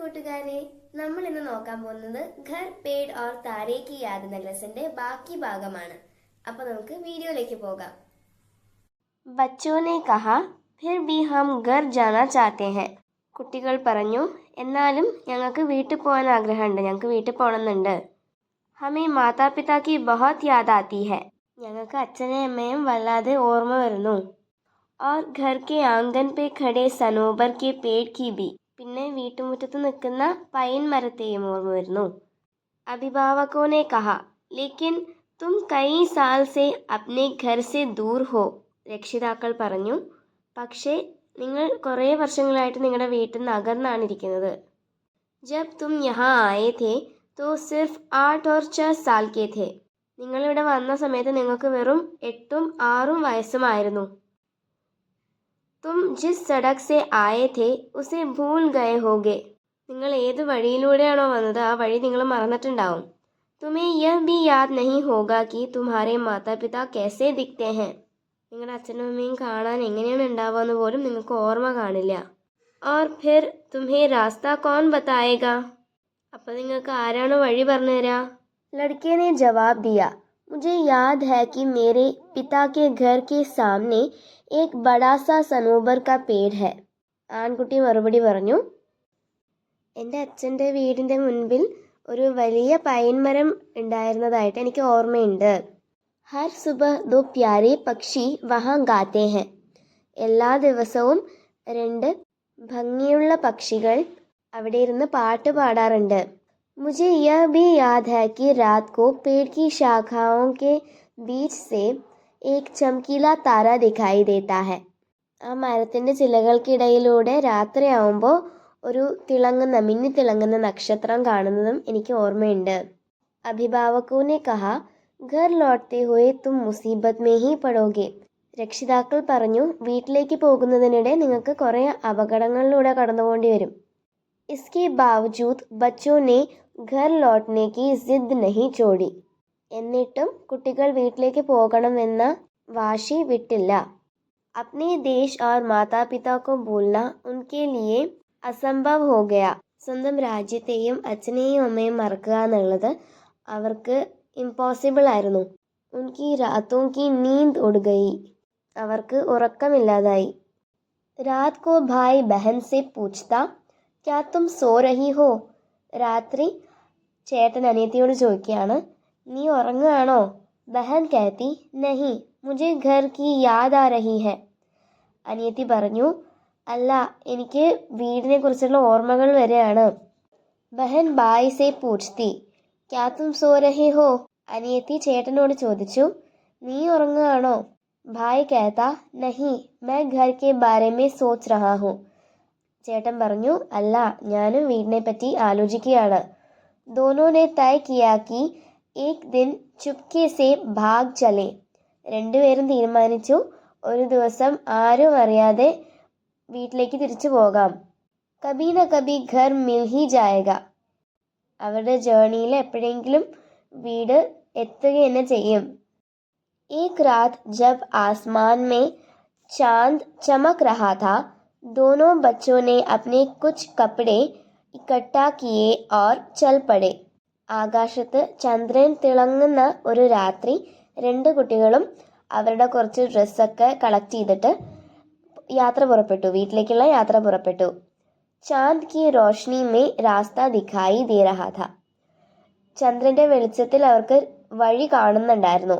കൂട്ടുകാരെ നമ്മൾ ഇന്ന് നോക്കാൻ പോകുന്നത് ഘർ പേഡ് ഓർ താരേ കി യാദ് എന്ന ലെസന്റെ ബാക്കി ഭാഗമാണ് അപ്പൊ നമുക്ക് വീഡിയോയിലേക്ക് പോകാം ബച്ചോ ने कहा फिर भी हम घर जाना चाहते हैं കുട്ടികൾ പറഞ്ഞു എന്നാലും ഞങ്ങൾക്ക് വീട്ടിൽ പോകാൻ ആഗ്രഹമുണ്ട് ഞങ്ങൾക്ക് വീട്ടിൽ പോകണമെന്നുണ്ട് ഹമേ മാതാപിതാ കി ബഹുത് യാദ് ആത്തി ഹെ ഞങ്ങൾക്ക് അച്ഛനെയും അമ്മയും വല്ലാതെ ഓർമ്മ വരുന്നു और घर के आंगन पे खड़े സനോബർ के पेड़ की भी പിന്നെ വീട്ടുമുറ്റത്ത് നിൽക്കുന്ന പൈൻ മരത്തെയും ഓർമ്മ വരുന്നു. അഭിഭാവകോനെ കഹ. ലേക്കിൻ തും കൈ സാൽ സെ അപ്നെ ഘർ സെ ദൂർ ഹോ രക്ഷിതാക്കൾ പറഞ്ഞു. പക്ഷേ നിങ്ങൾ കുറേ വർഷങ്ങളായിട്ട് നിങ്ങളുടെ വീട്ടിൽ നിന്ന് അകർന്നാണ് ഇരിക്കുന്നത്. ജബ് തും യഹാ ആയേ ഥേ തോ സിർഫ് ആട്ട് ഓർ ച തേ നിങ്ങളിവിടെ വന്ന സമയത്ത് നിങ്ങൾക്ക് വെറും എട്ടും ആറും വയസ്സുമായിരുന്നു തും ജിസ് സടക് സെ ആയേ ഥേ ഉസെ ഭൂൽ ഗയേ ഹോഗെ നിങ്ങൾ ഏത് വഴിയിലൂടെയാണോ വന്നത് ആ വഴി നിങ്ങൾ മറന്നിട്ടുണ്ടാവും തുമേ യഹ് ബി യാദ് നഹി ഹോഗ കി തുമാരെ മാതാപിതാ കൈസെ ദിഖ്തേ ഹെ നിങ്ങളുടെ അച്ഛനും അമ്മയും കാണാൻ എങ്ങനെയാണ് ഉണ്ടാവുകയെന്ന് പോലും നിങ്ങൾക്ക് ഓർമ്മ കാണില്ല ഓർ ഫിർ തുമേ രാസ്ത കോൺ ബതായേഗ അപ്പോൾ നിങ്ങൾക്ക് ആരാണ് വഴി പറഞ്ഞു തരാ ലഡ്കെ ജവാബ് ദിയ मुझे याद है कि मेरे पिता के घर के सामने एक बड़ा सा सनोबर का पेड़ है ആൺകുട്ടി മറുപടി പറഞ്ഞു എൻ്റെ അച്ഛൻ്റെ വീടിൻ്റെ മുൻപിൽ ഒരു വലിയ പൈൻ മരം ഉണ്ടായിരുന്നതായിട്ട് എനിക്ക് ഓർമ്മയുണ്ട് ഹർ സുബ ദോ പ്യാരെ പക്ഷി വഹാ ഗാത്തെ ഹെ എല്ലാ ദിവസവും രണ്ട് ഭംഗിയുള്ള പക്ഷികൾ അവിടെ ഇരുന്ന് പാട്ട് പാടാറുണ്ട് मुझे यह भी याद है कि रात को पेड़ की शाखाओं के बीच से एक ചമക്കീല താര ദിഖായി ദേത്താ ആ മരത്തിന്റെ ചിലകൾക്കിടയിലൂടെ രാത്രിയാവുമ്പോൾ ഒരു തിളങ്ങുന്ന മിന്നി തിളങ്ങുന്ന നക്ഷത്രം കാണുന്നതും എനിക്ക് ഓർമ്മയുണ്ട് അഭിഭാവകൂനെ കഹ ഘർ ലോട്ടെ ഹോയെ തും മുസീബത്ത് മേഹി പടോകെ രക്ഷിതാക്കൾ പറഞ്ഞു വീട്ടിലേക്ക് പോകുന്നതിനിടെ നിങ്ങൾക്ക് കുറേ അപകടങ്ങളിലൂടെ കടന്നുപോണ്ടി വരും। इसके बावजूद बच्चों ने घर लौटने की जिद नहीं ചോടി എന്നിട്ടും കുട്ടികൾ വീട്ടിലേക്ക് പോകണമെന്ന വാശി വിട്ടില്ല अपने देश और माता पिता को भूलना उनके लिए അസംഭവ് ഹോ ഗയ സ്വന്തം രാജ്യത്തെയും അച്ഛനെയും അമ്മയും മറക്കുക എന്നുള്ളത് അവർക്ക് ഇമ്പോസിബിൾ ആയിരുന്നു ഉൻകി രാത്തോം കി നീന്ത് ഉടുകയി അവർക്ക് ഉറക്കമില്ലാതായി രാത് കോ ഭായ് ബഹൻ സെ പൂച്ച്ത ക്യാ തും സോ രഹി ഹോ രാത്രി ചേട്ടൻ അനിയത്തിയോട് ചോദിക്കുകയാണ് നീ ഉറങ്ങുകയാണോ ബഹൻ കഹത്തി നഹി മുജെ ഘർ കി യാദ് രഹി ഹെ അനിയത്തി പറഞ്ഞു അല്ല എനിക്ക് വീടിനെ കുറിച്ചുള്ള ഓർമ്മകൾ വരെയാണ് ബഹൻ ബായ് സെ പൂച്ച്തി ക്യാ തും സോ രഹി ഹോ അനിയത്തി ചേട്ടനോട് ചോദിച്ചു നീ ഉറങ്ങുകയാണോ ഭായ് കഹത്ത നഹി മേ ഘർ കെ ബാരെ മേ സോച്ച് രഹാ ഹൂँ ചേട്ടൻ പറഞ്ഞു അല്ല ഞാനും വീടിനെ പറ്റി ആലോചിക്കുകയാണ്. ദോനോനെ തൈ കിയാക്കി ഏക് ദിൻ ചുപ്കെ സേ ഭാഗ് ചലേ. രണ്ടുപേരും തീരുമാനിച്ചു ഒരു ദിവസം ആരും അറിയാതെ വീട്ടിലേക്ക് തിരിച്ചു പോകാം. കബീന കബി ഘർ മിൽഹി ജായക അവരുടെ ജേണിയിൽ എപ്പോഴെങ്കിലും വീട് എത്തുക തന്നെ ചെയ്യും. ഏക് രാത് ജബ് ആസ്മാൻ മേ ചാന്ദ് ചമക് രഹാ दोनों बच्चों ने अपने कुछ कपड़े इकट्ठा किए और चल पड़े ആകാശത്ത് ചന്ദ്രൻ തിളങ്ങുന്ന ഒരു രാത്രി രണ്ട് കുട്ടികളും അവരുടെ കുറച്ച് ഡ്രസ്സൊക്കെ കളക്ട് ചെയ്തിട്ട് യാത്ര പുറപ്പെട്ടു വീട്ടിലേക്കുള്ള യാത്ര പുറപ്പെട്ടു ചാന്ദ് കി റോഷ്നി മേ രാസ്ത ദിഖായി ദേ രഹാ ഥ ചന്ദ്രന്റെ വെളിച്ചത്തിൽ അവർക്ക് വഴി കാണുന്നുണ്ടായിരുന്നു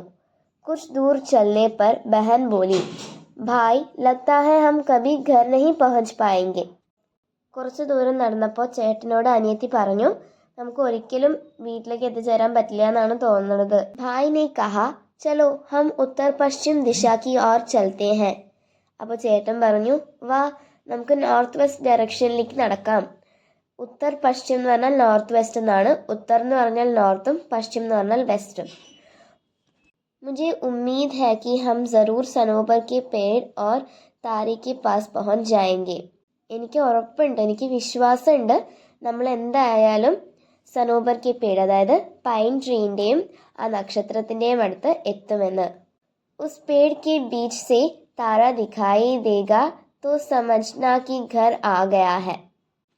कुछ दूर चलने पर बहन बोली ഭായ് ലത്താഹെ ഹം കബി ഘർ നഹി പഹഞ്ച് പായെങ്കിൽ കുറച്ച് ദൂരം നടന്നപ്പോൾ ചേട്ടനോട് അനിയത്തി പറഞ്ഞു നമുക്ക് ഒരിക്കലും വീട്ടിലേക്ക് എത്തിച്ചേരാൻ പറ്റില്ല എന്നാണ് തോന്നുന്നത്. ഭായ് നെയ് കഹ ചലോ ഹം ഉത്തർ പശ്ചിം ദിശാക്കി ഓർ ചലത്തേ ഹെ. അപ്പോൾ ചേട്ടൻ പറഞ്ഞു വാ നമുക്ക് നോർത്ത് വെസ്റ്റ് ഡയറക്ഷനിലേക്ക് നടക്കാം. ഉത്തർ പശ്ചിം എന്ന് പറഞ്ഞാൽ നോർത്ത് വെസ്റ്റ് എന്നാണ് ഉത്തർ എന്ന് പറഞ്ഞാൽ നോർത്തും പശ്ചിം എന്ന് പറഞ്ഞാൽ വെസ്റ്റും. मुझे उम्मीद है कि हम ज़रूर सनोबर के पेड़ और താരെ के पास पहुंच जाएंगे എനിക്ക് ഉറപ്പുണ്ട് എനിക്ക് വിശ്വാസമുണ്ട് നമ്മൾ എന്തായാലും സനോബർ കെ പേട് അതായത് പൈൻ ട്രീൻ്റെയും ആ നക്ഷത്രത്തിൻ്റെയും അടുത്ത് എത്തുമെന്ന് ഉസ് പേട് കെ ബീച്ച് സെ താര ദിഖായി ദേഗ तो समझना कि घर आ गया है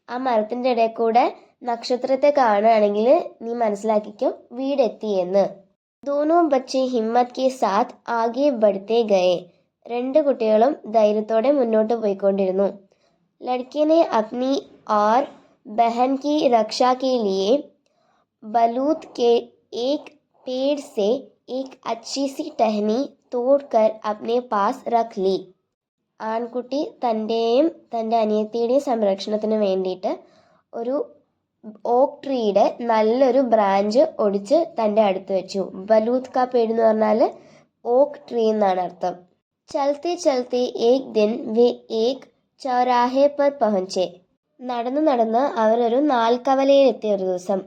ആ മരത്തിൻ്റെ ഇടയിൽ കൂടെ നക്ഷത്രത്തെ കാണുകയാണെങ്കിൽ നീ മനസ്സിലാക്കിക്കോ വീടെത്തി ദോനോ बच्चे ഹിമ്മത് കെ സാത്ത് ആകെ ബഡ്തേ ഗയെ രണ്ട് കുട്ടികളും ധൈര്യത്തോടെ മുന്നോട്ട് പോയിക്കൊണ്ടിരുന്നു. ലഡ്ക്കിനെ അഗ്നി ഓർ ബഹൻ കി രക്ഷ കെ ലിയെ ബലൂത് കെ ഏക് पेड़ से एक अच्छी सी തോട് കർ അപ്നെ പാസ് റഖ് ലി. ആൺകുട്ടി തന്റെയും തന്റെ അനിയത്തിയുടെയും സംരക്ഷണത്തിന് വേണ്ടിയിട്ട് ഒരു ഓക്ക് ട്രീയുടെ നല്ലൊരു ബ്രാഞ്ച് ഒടിച്ച് തന്റെ അടുത്ത് വെച്ചു. ബലൂത് കാ പേര് എന്ന് പറഞ്ഞാൽ ഓക്ക് ട്രീ എന്നാണ് അർത്ഥം. ചലത്തെ ചലത്തെ ഏക് ദിൻ വേ ഏക് ചൗരാഹെ പർ പഹഞ്ചെ. നടന്ന് നടന്ന് അവരൊരു നാൽക്കവലയിലെത്തിയ ഒരു ദിവസം.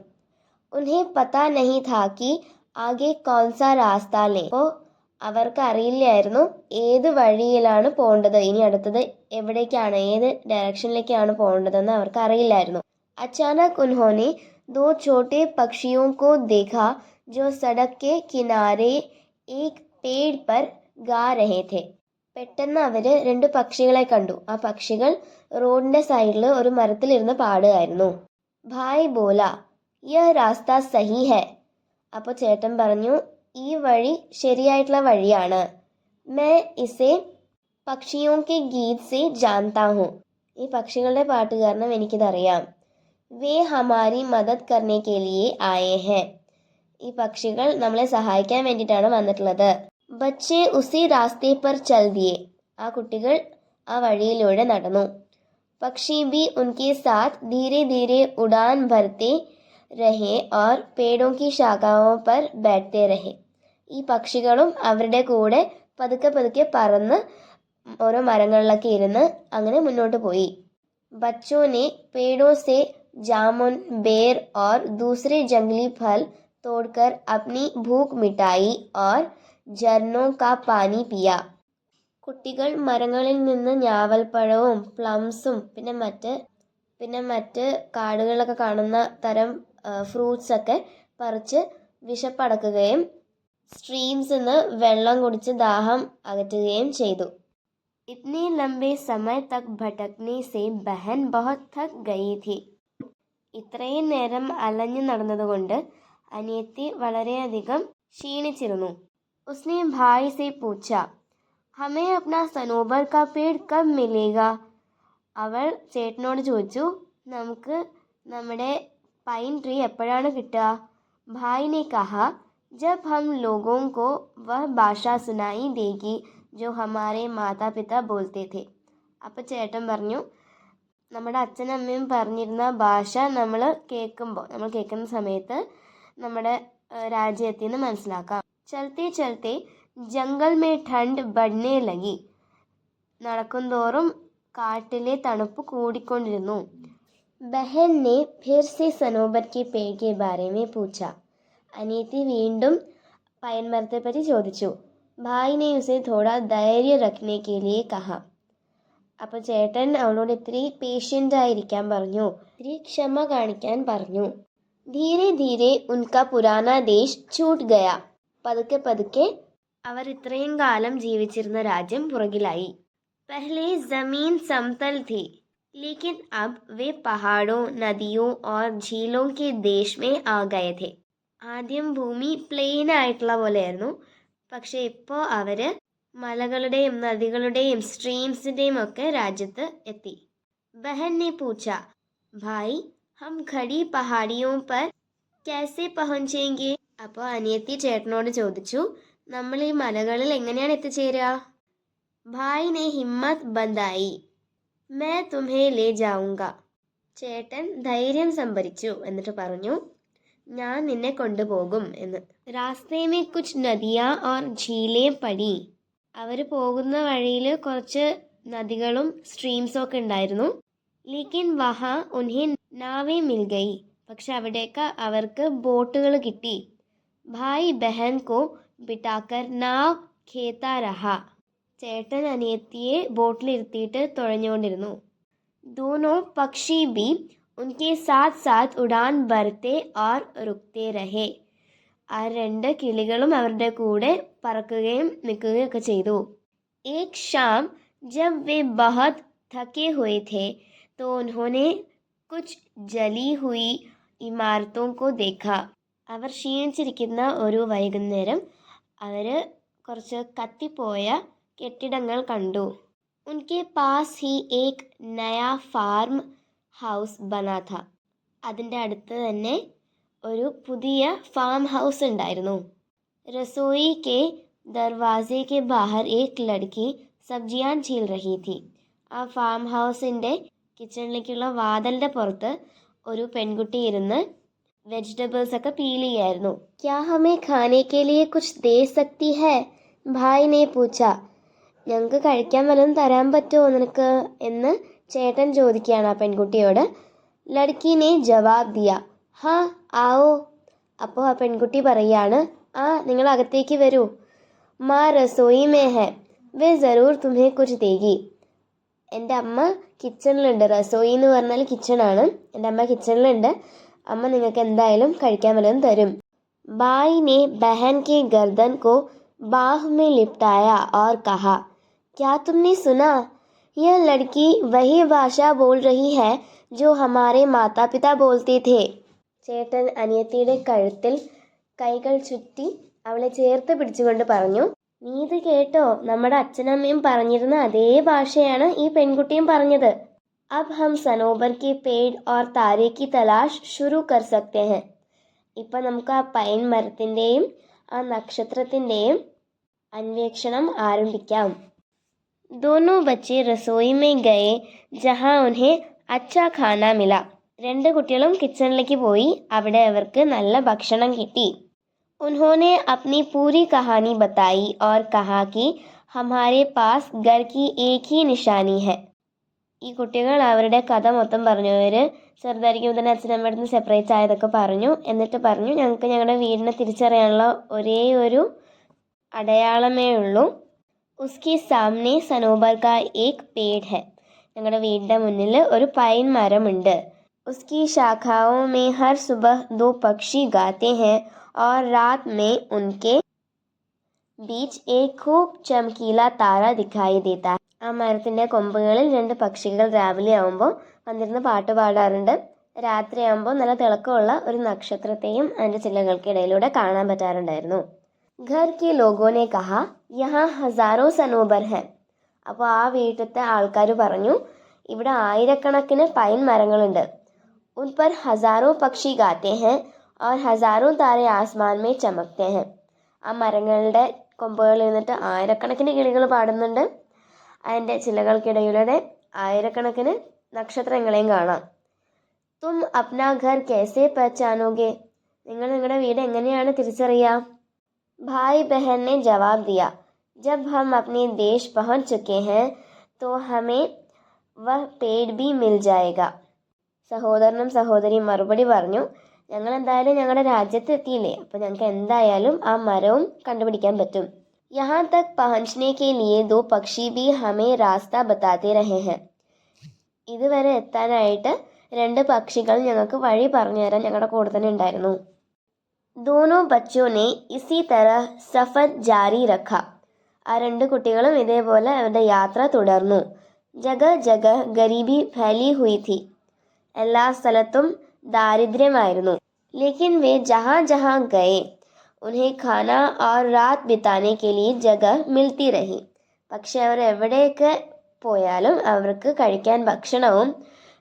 ഉൻഹെ പത്താ നഹി താക്കി ആകെ കോൺസാ രാസ്താലേ അപ്പോൾ അവർക്ക് അറിയില്ലായിരുന്നു ഏത് വഴിയിലാണ് പോകേണ്ടത്. ഇനി അടുത്തത് എവിടേക്കാണ് ഏത് ഡയറക്ഷനിലേക്കാണ് പോകേണ്ടതെന്ന് അവർക്ക് അറിയില്ലായിരുന്നു. അച്ചാനക് ഉൻഹോനെ ദോ छोटे पक्षियों को देखा जो सड़क के किनारे एक पेड़ पर गा रहे थे പെട്ടെന്ന് അവർ രണ്ട് പക്ഷികളെ കണ്ടു ആ പക്ഷികൾ റോഡിന്റെ സൈഡിൽ ഒരു മരത്തിലിരുന്ന് പാടുകയായിരുന്നു ഭായ് ബോല യ രാസ്ത സഹി ഹെ അപ്പോൾ ചേട്ടൻ പറഞ്ഞു ഈ വഴി ശരിയായിട്ടുള്ള വഴിയാണ് മേ ഇസെ പക്ഷിയോ കെ ഗീത് സെ ജാൻതാ ഹൂँ ഈ പക്ഷികളുടെ പാട്ട് കാരണം എനിക്കിതറിയാം വെ ഹമാരി മദത് കർണെ ലിയെ ആയേ ഹെ ഈ പക്ഷികൾ നമ്മളെ സഹായിക്കാൻ വേണ്ടിയിട്ടാണ് വന്നിട്ടുള്ളത്. ബച്ചെ ഉസി റാസ്തേ പർ ചൽദിയെ ആ കുട്ടികൾ ആ വഴിയിലൂടെ നടന്നു. പക്ഷി ബി ഉൻകെ സാത്ത് ധീരെ ധീരെ ഉടാൻ ഭരത്തെ രഹേ ഓർ പേടോ കി ശാഖാവോ പർ ബാറ്റേ രഹേ. ഈ പക്ഷികളും അവരുടെ കൂടെ പതുക്കെ പതുക്കെ പറന്ന് ഓരോ മരങ്ങളിലൊക്കെ ഇരുന്ന് അങ്ങനെ മുന്നോട്ട് പോയി. ബച്ചോനെ പേടോ സെ जामुन बेर और दूसरे जंगली फल तोड़कर अपनी भूख मिटाई और झरनों का पानी पिया കുട്ടികൾ മരങ്ങളിൽ നിന്ന് ഞാവൽപ്പഴവും പ്ലംസും പിന്നെ മറ്റ് പിന്നെ മറ്റ് കാടുകളിലൊക്കെ കാണുന്ന തരം ഫ്രൂട്ട്സ് ഒക്കെ പറിച്ച് വിശപ്പടക്കുകയും സ്ട്രീംസിൽ നിന്ന് വെള്ളം കുടിച്ച് ദാഹം അകറ്റുകയും ചെയ്തു इतने लंबे समय तक भटकने से बहन बहुत थक गई थी ഇത്രയും നേരം അലഞ്ഞു നടന്നതുകൊണ്ട് അനിയത്തി വളരെയധികം ക്ഷീണിച്ചിരുന്നു. ഉസ്നെ ഭായ് സെ പൂച്ച. ഹമേ അപ്ന സനോബർ കാ പേഡ് കബ് മിലേഗ? അവൾ ചേട്ടനോട് ചോദിച്ചു. നമുക്ക് നമ്മുടെ പൈൻ ട്രീ എപ്പോഴാണ് കിട്ടുക? ഭായിനെ കഹ. ജബ് ഹം ലോഗോം കോ വ ഭാഷ സുനായി ദേഗി ജോ ഹമാരെ മാതാപിതാ ബോൽത്തേ थे അപ്പോൾ ചേട്ടൻ പറഞ്ഞു നമ്മുടെ അച്ഛനും അമ്മയും പറഞ്ഞിരുന്ന ഭാഷ നമ്മൾ കേൾക്കുമ്പോൾ നമ്മൾ കേൾക്കുന്ന സമയത്ത് നമ്മുടെ രാജ്യത്തിൽ നിന്ന് മനസ്സിലാക്കാം. ചലത്തെ ചലത്തെ ജംഗൽ മേ ഠണ്ട് ബഡ്നേ ലഗി. നടക്കുന്തോറും കാട്ടിലെ തണുപ്പ് കൂടിക്കൊണ്ടിരുന്നു. ബഹൻ ഫിർസി ഫിർ സെ സനോബർ കെ പേടിക്ക് ബാരേമേ പൂച്ച. അനിയത്തി വീണ്ടും പയൻമരത്തെപ്പറ്റി ചോദിച്ചു. ഭായിനെ യുസേ തോടാ ധൈര്യ രഖ്നെ കെ ലിയെ അപ്പോൾ ചേട്ടൻ അവളോട് ഇത്തിരി പേഷ്യന്റ് ആയിരിക്കാൻ പറഞ്ഞു. ഇത്തിരി ക്ഷമ കാണിക്കാൻ പറഞ്ഞു. ധീരെ ധീരെ ഉൻക പുരാന ദേശ് ചൂട്ട് ഗയ. പതുക്കെ പതുക്കെ അവർ ഇത്രയും കാലം ജീവിച്ചിരുന്ന രാജ്യം പുറകിലായി. പെഹ്ലെ ജമീൻ സമതൽ ധി ലേക്കിൻ അബ് വെ പഹാടോ നദിയോ ഓർ ഝീലോ കെ ദേശ് മേ ആ ഗയ ആദ്യം ഭൂമി പ്ലെയിൻ ആയിട്ടുള്ള പോലെയായിരുന്നു. പക്ഷെ ഇപ്പോൾ അവർ മലകളുടെയും നദികളുടെയും സ്ട്രീംസിന്റെയും ഒക്കെ രാജ്യത്ത് എത്തി. ബഹനെ പൂച്ച. ഭായ് ഹം ഘടി പഹാടിയോ പർ കാസെ പഹഞ്ചേങ്കി. അപ്പോൾ അനിയത്തി ചേട്ടനോട് ചോദിച്ചു നമ്മൾ ഈ മലകളിൽ എങ്ങനെയാണ് എത്തിച്ചേരുക ഭായ് നെ ഹിമ്മത്ത് ബന്ധായി. മേ തുമേ ലേ ജാവുങ്ക. ചേട്ടൻ ധൈര്യം സംഭരിച്ചു എന്നിട്ട് പറഞ്ഞു ഞാൻ നിന്നെ കൊണ്ടുപോകും എന്ന്. രാസ്തേമേ കുച്ച് നദിയ ഓർ ഝീലേ പടി. അവർ പോകുന്ന വഴിയിൽ കുറച്ച് നദികളും സ്ട്രീംസും ഒക്കെ ഉണ്ടായിരുന്നു. ലീക്കിൻ വഹ ഉൻഹി നാവേ മിൽഗൈ പക്ഷെ അവിടേക്ക് അവർക്ക് ബോട്ടുകൾ കിട്ടി. ഭായ് ബെഹൻ കോ ബിട്ടാക്കർ നാവ് ഖേത്ത രഹ. ചേട്ടൻ അനിയത്തിയെ ബോട്ടിലിരുത്തിയിട്ട് തുഴഞ്ഞുകൊണ്ടിരുന്നു. ദോനോ പക്ഷി ബി ഉൻകെ സാത് സാത് ഉടാൻ ബർത്തേ ആർ റുക്തേ രഹേ. ആ രണ്ട് കിളികളും അവരുടെ കൂടെ പറക്കുകയും നിൽക്കുകയും ഒക്കെ ചെയ്തു एक शाम जब वे बहुत थके हुए थे तो उन्होंने കുച്ച് ജലി ഹുയി ഇമാരത്തോं को देखा അവർ ക്ഷീണിച്ചിരിക്കുന്ന ഒരു വൈകുന്നേരം അവർ കുറച്ച് കത്തിപ്പോയ കെട്ടിടങ്ങൾ കണ്ടു ഉൻകെ പാസ് ഹി ഏക് നയാ ഫാർം ഹൗസ് ബനാ ഥ അതിൻ്റെ അടുത്ത് തന്നെ ഒരു പുതിയ ഫാം ഹൗസ് ഉണ്ടായിരുന്നു रसोई के दरवाजे के बाहर एक लड़की സബ്ജിയാൻ ചീൽ റഹി ഥി ആ ഫാം ഹൗസിൻ്റെ കിച്ചണിലേക്കുള്ള വാതിലിൻ്റെ പുറത്ത് ഒരു പെൺകുട്ടി ഇരുന്ന് വെജിറ്റബിൾസ് ഒക്കെ പീൽ ചെയ്യായിരുന്നു ക്യാ ഹമേ ഖാനെ കെ ലിയെ കുച്ച് ദേ സക്തി ഹേ ഭായ് നെ പൂച്ച ഞങ്ങൾക്ക് കഴിക്കാൻ വല്ലതും തരാൻ പറ്റുമോ നിനക്ക് എന്ന് ചേട്ടൻ ചോദിക്കുകയാണ് ആ പെൺകുട്ടിയോട് ലഡ്കിനെ ജവാബ് ദിയ ഹാ ആവോ അപ്പോൾ ആ പെൺകുട്ടി പറയാണ് ആ നിങ്ങൾ അകത്തേക്ക് വരൂ മാ റസോയി മേ ഹെ വേ ജറൂർ തുമ്ഹെ കുച്ച് ദേഗി എൻ്റെ അമ്മ കിച്ചണിലുണ്ട് റസോയി എന്ന് പറഞ്ഞാൽ കിച്ചണാണ് എൻ്റെ അമ്മ കിച്ചണിലുണ്ട് അമ്മ നിങ്ങൾക്ക് എന്തായാലും കഴിക്കാൻ വല്ലതും തരും ബായ് ने बहन के गर्दन को बाह में लिपटाया और कहा क्या तुमने सुना यह लड़की वही भाषा बोल रही है जो हमारे माता पिता बोलते थे ചേട്ടൻ അനിയത്തിയുടെ കഴുത്തിൽ കൈകൾ ചുറ്റി അവളെ ചേർത്ത് പിടിച്ചുകൊണ്ട് പറഞ്ഞു നീ ഇത് കേട്ടോ നമ്മുടെ അച്ഛനമ്മയും പറഞ്ഞിരുന്ന അതേ ഭാഷയാണ് ഈ പെൺകുട്ടിയും പറഞ്ഞത്. അബ് ഹം സനോബർ കി പേഡ് ഓർ താരേക്ക് കി തലാഷ് ഷുരു കർ സക്തേ ഹെ. ഇപ്പം നമുക്ക് ആ പൈൻ മരത്തിന്റെയും ആ നക്ഷത്രത്തിന്റെയും അന്വേഷണം ആരംഭിക്കാം. ദോനോ ബച്ചെ റസോയിമേ ഗയെ ജഹാ ഉൻഹെ അച്ഛാ ഖാന മില. രണ്ട് കുട്ടികളും കിച്ചണിലേക്ക് പോയി അവിടെ അവർക്ക് നല്ല ഭക്ഷണം കിട്ടി. उन्होंने अपनी पूरी कहानी बताई और कहा कि हमारे पास घर की एक ही निशानी है ഈ കുട്ടികൾ അവരുടെ കഥ മൊത്തം പറഞ്ഞു അവർ ചെറുതായിരിക്കും തന്നെ അച്ഛനമ്മയുടെ നിന്ന് സെപ്പറേറ്റ് ആയതൊക്കെ പറഞ്ഞു എന്നിട്ട് പറഞ്ഞു ഞങ്ങൾക്ക് ഞങ്ങളുടെ വീടിനെ തിരിച്ചറിയാനുള്ള ഒരേ ഒരു അടയാളമേ ഉള്ളൂ ഉസ്കി സാമനെ സനോബർ കാ ഏക് പേഡ് ഹെ ഞങ്ങളുടെ വീടിൻ്റെ മുന്നിൽ ഒരു പൈൻ മരമുണ്ട് उसकी शाखाओं में हर सुबह दो पक्षी गाते हैं और रात में उनके बीच एक खूब चमकीला तारा दिखाई देता है ആ മരത്തിൻ്റെ കൊമ്പുകളിൽ രണ്ട് പക്ഷികൾ രാവിലെ ആവുമ്പോൾ വന്നിരുന്ന് പാട്ട് പാടാറുണ്ട് രാത്രിയാകുമ്പോൾ നല്ല തിളക്കമുള്ള ഒരു നക്ഷത്രത്തെയും അതിൻ്റെ ചില്ലകൾക്കിടയിലൂടെ കാണാൻ പറ്റാറുണ്ടായിരുന്നു ഘർ കി ലോഗോനെ കഹ യഹാ ഹസാറോ സനോബർ ഹെ അപ്പോൾ ആ വീട്ടിലത്തെ ആൾക്കാർ പറഞ്ഞു ഇവിടെ ആയിരക്കണക്കിന് പൈൻ മരങ്ങളുണ്ട് उन पर हजारों पक्षी गाते हैं അവർ हज़ारों താരെ ആസ്മാൻ മേ ചമക്തേ हैं। ആ മരങ്ങളുടെ കൊമ്പുകളിൽ നിന്നിട്ട് ആയിരക്കണക്കിന് കിളികൾ പാടുന്നുണ്ട്. അതിന്റെ ചിലകൾക്കിടയിലൂടെ ആയിരക്കണക്കിന് നക്ഷത്രങ്ങളെയും കാണാം. തും അപ്ന ഘർ കേസെ പച്ചാനോഗെ നിങ്ങൾ നിങ്ങളുടെ വീട് എങ്ങനെയാണ് തിരിച്ചറിയുക ഭായ് ബഹനെ ജവാബ് ദിയ. ജബ് ഹം അപ്നി ദേശ് പഹൻ ചുക്കെ ഹെ തോ ഹമേ വ പേഡ് ബി മിൽ ജായക സഹോദരനും സഹോദരിയും മറുപടി പറഞ്ഞു ഞങ്ങൾ എന്തായാലും ഞങ്ങളുടെ രാജ്യത്ത് എത്തിയില്ലേ അപ്പോൾ ഞങ്ങൾക്ക് എന്തായാലും ആ മരവും കണ്ടുപിടിക്കാൻ പറ്റും യഹാ തക് പഹഞ്ചനെ കെ ലിയെ ദോ പക്ഷി ബി ഹമേ രാസ്ത ബത്താതെ രഹേ ഹെ ഇതുവരെ എത്താനായിട്ട് രണ്ട് പക്ഷികൾ ഞങ്ങൾക്ക് വഴി പറഞ്ഞു തരാൻ ഞങ്ങളുടെ കൂടെ തന്നെ ഉണ്ടായിരുന്നു दोनों बच्चों ने इसी तरह സഫർ ജാരി രഖ ആ രണ്ട് കുട്ടികളും ഇതേപോലെ അവരുടെ യാത്ര തുടർന്നു ജഗ ജഗ ഗരീബി ഫൈലി ഹുയി थी എല്ലാ സ്ഥലത്തും ദാരിദ്ര്യമായിരുന്നു लेकिन वे जहाँ जहाँ गए उन्हें खाना और रात बिताने के लिए जगह मिलती रही പക്ഷെ അവർ എവിടെയൊക്കെ പോയാലും അവർക്ക് കഴിക്കാൻ ഭക്ഷണവും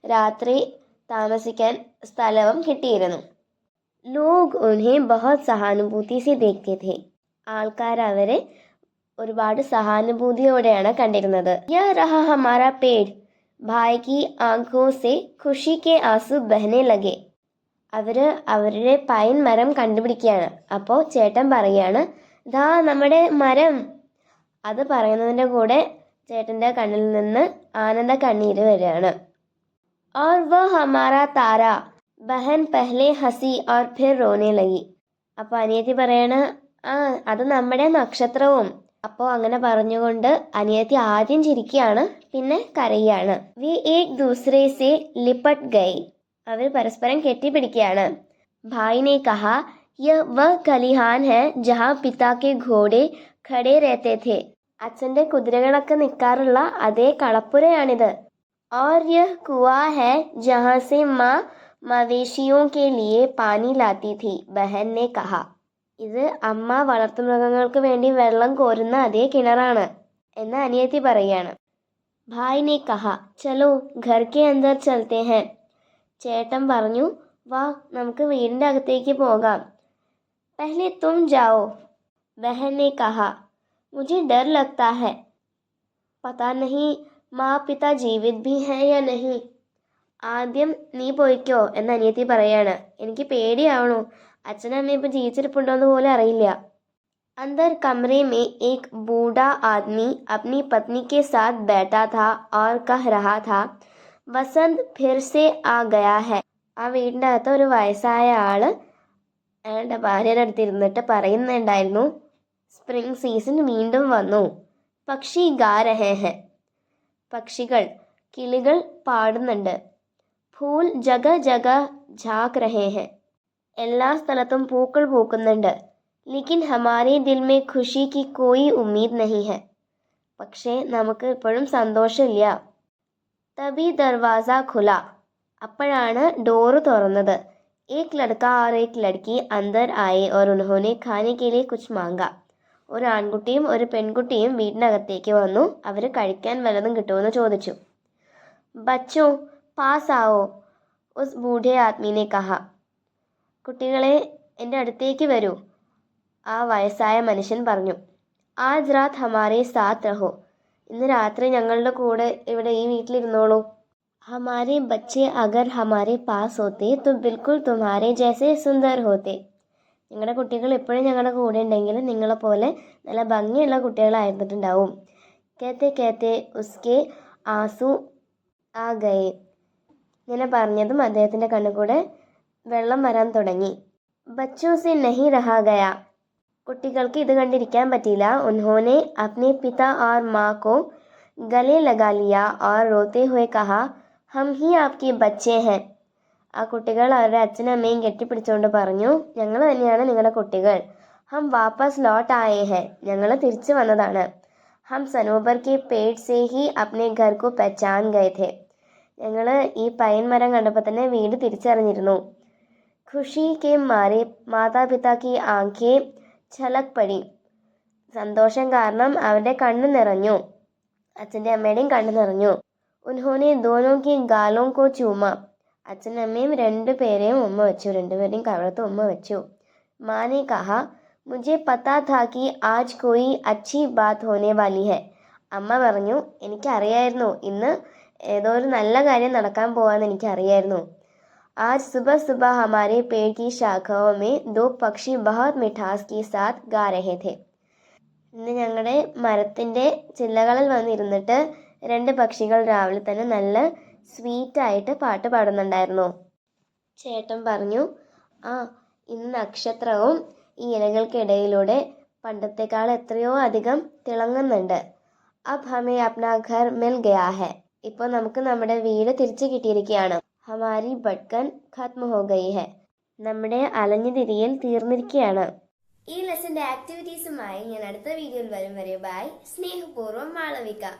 രാത്രി താമസിക്കാൻ സ്ഥലവും കിട്ടിയിരുന്നു ലോഗ് ഉൻഹെ ബഹുത് സഹാനുഭൂതി സെ ദേഖ്തെ थे ആൾക്കാർ അവരെ ഒരുപാട് സഹാനുഭൂതിയോടെയാണ് കണ്ടിരുന്നത് യ രഹ ഹമാര പേട് ഭായ് കി ആംഖോ സെ ഖുഷി കെ ആസു ബഹനെ ലഗെ അവർ അവരുടെ പൈൻ മരം കണ്ടുപിടിക്കുകയാണ്. അപ്പോൾ ചേട്ടൻ പറയുകയാണ് ദാ നമ്മുടെ മരം. അത് പറയുന്നതിന്റെ കൂടെ ചേട്ടന്റെ കണ്ണിൽ നിന്ന് ആനന്ദ കണ്ണീര് വരികയാണ്. ഓർ വ ഹമാറ താര ബഹൻ പെഹ്ലെ ഹസി ഓർ ഫിർ റോനെ ലഗി അപ്പോൾ അനിയത്തി പറയാണ് ആ അത് നമ്മുടെ നക്ഷത്രവും. അപ്പോൾ അങ്ങനെ പറഞ്ഞുകൊണ്ട് അനിയത്തി ആദ്യം ചിരിക്കുകയാണ് പിന്നെ കരയുകയാണ്. വി ഏക് ദൂസറേ സെ ലിപ്പട്ട് ഗൈ. അവർ പരസ്പരം കെട്ടിപ്പിടിക്കുകയാണ്. ഭായിനെ കഹ യ വ കലിഹാൻ ഹെ ജഹാ പിതാക്കെ ഘോടെ ഖടേ രേത്തേ ഥേ. അച്ഛന്റെ കുതിരകളൊക്കെ നിൽക്കാറുള്ള അതേ കളപ്പുരയാണിത്. ഓർ യ കുവാ ഹെ ജഹാസെ മാ മവേഷിയോ കെ ലിയെ പാനി ലാത്തി ഥി ബഹൻ നെ കഹ. ഇത് അമ്മ വളർത്തുമൃഗങ്ങൾക്ക് വേണ്ടി വെള്ളം കോരുന്ന അതേ കിണറാണ് എന്ന് അനിയത്തി പറയുകയാണ് ഭായ് നെ കഹ ചലോ ഘർ കെ അന്തർ ചലത്തെ ഹെ ചേട്ടൻ പറഞ്ഞു വാ നമുക്ക് വീടിന്റെ അകത്തേക്ക് പോകാം. പെഹ്ലെ തും ജാവോ. ബഹൻ നെ കഹ മുജെ ഡർ ലഗ്താ ഹെ. പതാ നഹി മാ പിത ജീവിത് ഭീ ഹെ യാ നഹി. ആദ്യം നീ പോയിക്കോ എന്ന് അനിയത്തി പറയാണ്. എനിക്ക് പേടിയാവണു അച്ഛനമ്മ ഇപ്പം ജീവിച്ചിരിപ്പുണ്ടോ എന്ന് പോലും അറിയില്ല अंदर कमरे में एक बूढ़ा आदमी अपनी पत्नी के साथ बैठा था और कह रहा था വസന്ത് ഫിർ സെ ആ ഗയാ ഹെ ആ വീടിൻ്റെ അകത്ത് ഒരു വയസ്സായ ആള് അയാളുടെ ഭാര്യയുടെ അടുത്ത് ഇരുന്നിട്ട് പറയുന്നുണ്ടായിരുന്നു സ്പ്രിംഗ് സീസൺ വീണ്ടും വന്നു പക്ഷി ഗാ രഹേ ഹെ പക്ഷികൾ കിളികൾ പാടുന്നുണ്ട് ഫൂൽ ജഗ ജഗ ഝാക് രഹേ ഹെ എല്ലാ സ്ഥലത്തും പൂക്കൾ പൂക്കുന്നുണ്ട്. ലേക്കിൻ ഹമാരി ദിൽമേ ഖുഷി കി കോയി ഉമ്മീദ് നഹി ഹെ. പക്ഷേ നമുക്ക് ഇപ്പോഴും സന്തോഷമില്ല. തബി ദർവാസ ഖുല. അപ്പോഴാണ് ഡോറ് തുറന്നത്. ഏക് ലഡ്ക്ക ഓർ ഏക് ലഡ്ക്കി അന്തർ ആയി ഓർ ഉൻഹോനെ ഖാനെ കുച്ച് മാങ്ക. ഒരാൺകുട്ടിയും ഒരു പെൺകുട്ടിയും വീടിനകത്തേക്ക് വന്നു. അവർ കഴിക്കാൻ വല്ലതും കിട്ടുമെന്ന് ചോദിച്ചു. ബച്ചോ പാസ് ആവോ ഉസ് ബൂഢേ ആത്മീനെ കഹ. കുട്ടികളെ എന്റെ അടുത്തേക്ക് വരൂ. ആ വയസ്സായ മനുഷ്യൻ പറഞ്ഞു ആജ് രാത് ഹമാരെ സാത്ത് റഹോ ഇന്ന് രാത്രി ഞങ്ങളുടെ കൂടെ ഇവിടെ ഈ വീട്ടിലിരുന്നോളൂ. ഹമാരെ ബച്ചെ അഗർ ഹമാരെ പാസ് ഹോത്തേ തു ബിൽക്കുൽ തുമാരെ ജൈസെ സുന്ദർ ഹോത്തേ. നിങ്ങളുടെ കുട്ടികൾ എപ്പോഴും ഞങ്ങളുടെ കൂടെ ഉണ്ടെങ്കിൽ നിങ്ങളെപ്പോലെ നല്ല ഭംഗിയുള്ള കുട്ടികളായിരുന്നിട്ടുണ്ടാവും. കേത്തെ കേത്തെ ഉസ്കെ ആസു ആ ഗയെ ഇങ്ങനെ പറഞ്ഞതും അദ്ദേഹത്തിന്റെ കണ്ണുകൂടെ വെള്ളം വരാൻ തുടങ്ങി. ബച്ചൂസി നഹി രഹാഗയ കുട്ടികൾക്ക് ഇത് കണ്ടിരിക്കാൻ പറ്റിയില്ല. ഉൻഹോനെ അപ്നെ പിത ആർ മാ കോ ഗലെ ലഗാലിയ ആർ റോത്തെ ഹുവെ കഹ. ഹം ഹി ആപ്കി ബച്ചേ ഹെ. ആ കുട്ടികൾ അവരുടെ അച്ഛനും അമ്മയും കെട്ടിപ്പിടിച്ചുകൊണ്ട് പറഞ്ഞു ഞങ്ങൾ തന്നെയാണ് നിങ്ങളുടെ കുട്ടികൾ. ഹം വാപ്പസ് ലോട്ട് ആയേ ഹെ. ഞങ്ങൾ തിരിച്ചു വന്നതാണ്. ഹം സനോബർ കെ പേഡ് സേ ഹി അപ്നെ ഘർക്കു പെച്ചാൻ ഗയഥേ ഞങ്ങൾ ഈ പയൻ മരം കണ്ടപ്പോൾ തന്നെ വീട് തിരിച്ചറിഞ്ഞിരുന്നു. खुशी के मारे മാതാപിതാ की ആഖേം ഛലക് പടി സന്തോഷം കാരണം അവന്റെ കണ്ണു നിറഞ്ഞു. അച്ഛന്റെ അമ്മയുടെയും കണ്ണു നിറഞ്ഞു. ഉൻഹോനെ ദോനോക്കി ഗാലോങ്കോ കോ ചൂമ. അച്ഛനും അമ്മയും രണ്ടു പേരെയും ഉമ്മ വെച്ചു. രണ്ടുപേരെയും കവളത്ത് ഉമ്മ വെച്ചു. മാനെ കഹ മുജെ പത്താ താക്കി ആജ് കോയി അച്ചി ബാത് ഹോനെ വാലി ഹെ. അമ്മ പറഞ്ഞു എനിക്കറിയായിരുന്നു ഇന്ന് ഏതോ ഒരു നല്ല കാര്യം നടക്കാൻ പോകാമെന്ന് എനിക്കറിയായിരുന്നു. आज सुबह सुबह हमारे पेड़ की शाखाओं में दो पक्षी बहुत मिठास के साथ गा रहे थे ഇന്ന് ഞങ്ങളുടെ മരത്തിൻ്റെ ചില്ലകളിൽ വന്നിരുന്നിട്ട് രണ്ട് പക്ഷികൾ രാവിലെ തന്നെ നല്ല സ്വീറ്റായിട്ട് പാട്ട് പാടുന്നുണ്ടായിരുന്നു ചേട്ടൻ പറഞ്ഞു ആ ഇന്ന് നക്ഷത്രവും ഈ ഇലകൾക്കിടയിലൂടെ പണ്ടത്തെക്കാൾ എത്രയോ അധികം തിളങ്ങുന്നുണ്ട് അബ് ഹമേ അപ്നാ ഘർ മിൽ ഗയാ ഹെ ഇപ്പോൾ നമുക്ക് നമ്മുടെ വീട് തിരിച്ചു കിട്ടിയിരിക്കുകയാണ് ഹമാരി ഭട്കൻ ഖത്മ ഹോ ഗയി ഹെ നമ്മുടെ അലഞ്ഞു തിരിയൽ തീർന്നിരിക്കുകയാണ്. ഈ ലെസന്റെ ആക്ടിവിറ്റീസുമായി ഞാൻ അടുത്ത വീഡിയോയിൽ വരും വരെ. ബൈ സ്നേഹപൂർവം മാളവിക.